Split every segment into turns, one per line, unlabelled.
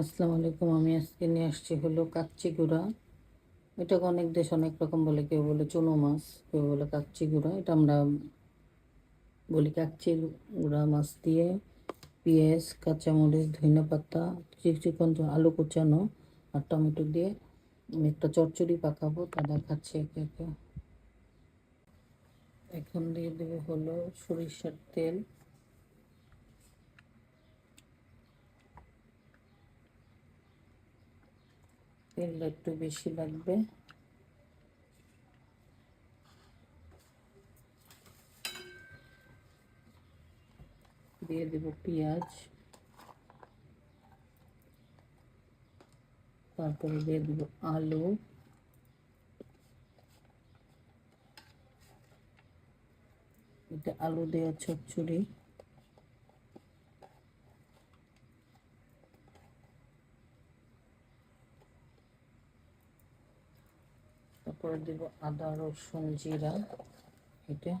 আসসালামু আলাইকুম, আমি আজকে নিয়ে আসছি হলো কাচ্চি গুঁড়া। এটাকে অনেক দেশ অনেক রকম বলে, কেউ বলে চুনো মাছ, কেউ বলে কাচ্চি গুঁড়া। এটা আমরা বলি কাচ্চি গুঁড়া মাছ দিয়ে। পেঁয়াজ, কাঁচামরিচ ধনে পাতা চিকচিকন আলু কুচানো আর টমেটো দিয়ে আমি একটা চচ্চড়ি পাকাবো, তা দেখাচ্ছি একে একে। এখন দিয়ে দেবো হলো সরিষার তেল। তেলটা একটু বেশি লাগবে। দিয়ে দেব পেঁয়াজ। তারপরে দিয়ে দেব আলু। এটা আলু দেওয়া চচ্চড়ি। তারপরে দেব আদা রসুন জিরা এটা।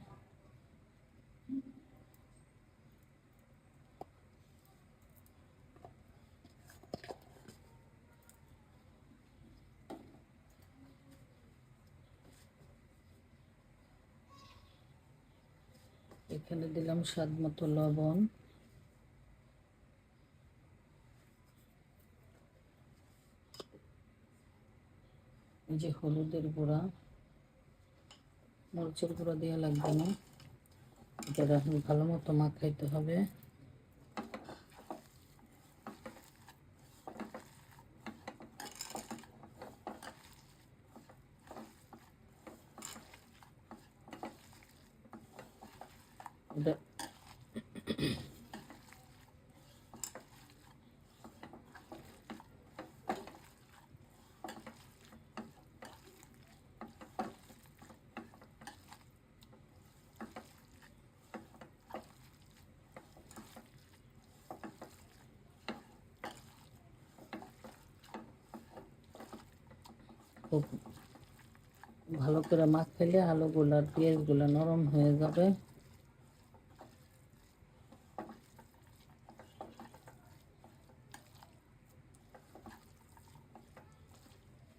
এখানে দিলাম স্বাদ মতো লবণ। এই যে হলুদের গুঁড়া, মরিচের গুঁড়া দেওয়া লাগবে না। এটা ভালো মতো মাখাইতে হবে। এটা খুব ভালো করে মাখাইলে আলুগুলো আর পেঁয়াজগুলো নরম হয়ে যাবে।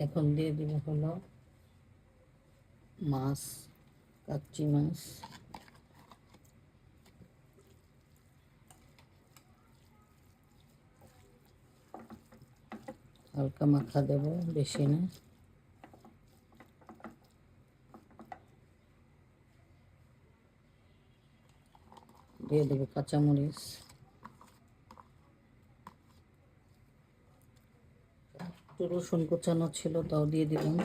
এখন দিয়ে দিব হলো মাছ, কাচ্চি মাছ। হালকা মাখা দেব বেশি না। দিয়ে দেবো কাঁচামরিচ। একটু রসুন কুচানো ছিল, তাও দিয়ে দিলাম।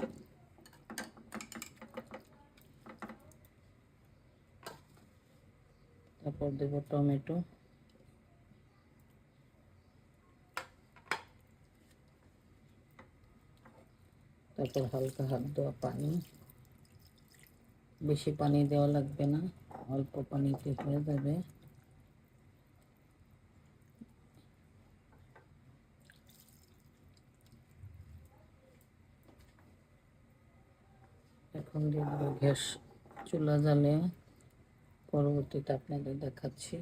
তারপর দেবো টমেটো। তারপর হালকা হাত দেওয়া পানি। বেশি পানি দেওয়া লাগবে না। অল্প পানিতে হয়ে যাবে। এখন দিয়ে দেবো গ্যাস চুলা জ্বালে। পরবর্তীতে আপনাদের দেখাচ্ছি।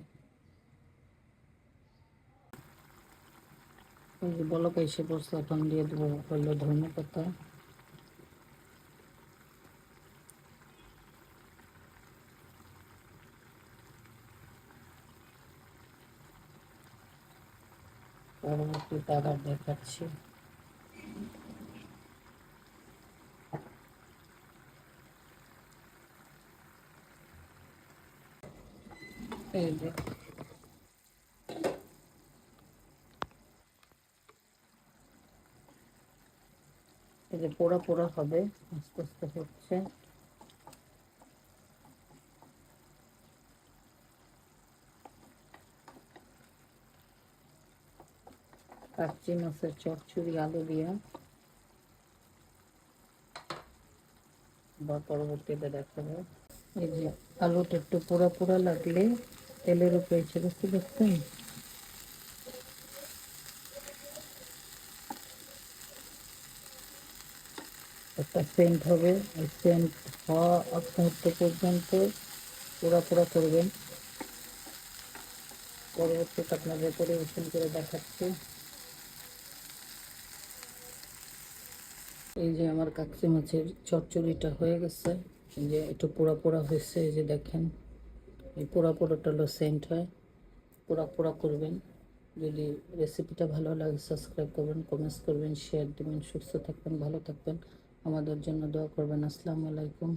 বলক এসে পড়ছে, এখন দিয়ে দেবো হলো পরবর্তীতে আবার দেখাচ্ছি। এই যে। এই যে পোড়া পোড়া হবে আস্তে আস্তে হচ্ছে। কাচ্চি মাছের চচ্চড়ি আলু দিয়া বা পরবর্তীতে দেখাবো এই যে আলুটা একটু পোড়া পোড়া লাগলে তেলের উপরে গেছে দেখছেন একটা সেন্ট হবে এই সেন্ট হওয়া মুহূর্ত পর্যন্ত পোড়া পোড়া করবেন পরবর্তীতে আপনাদের পরিবেশন করে দেখাচ্ছি এই যে আমার কাকসি মাছের চচ্চড়িটা হয়ে গেছে, এই যে একটু পোড়া পোড়া হয়েছে, এই যে দেখেন, এই পোড়া পোড়াটা হলো সেন্ট হয়। পোড়া পোড়া করবেন, যদি রেসিপিটা ভালো লাগে সাবস্ক্রাইব করবেন কমেন্টস করবেন শেয়ার দেবেন, সুস্থ থাকবেন, ভালো থাকবেন। আমাদের জন্য দোয়া করবেন। আসসালামু আলাইকুম।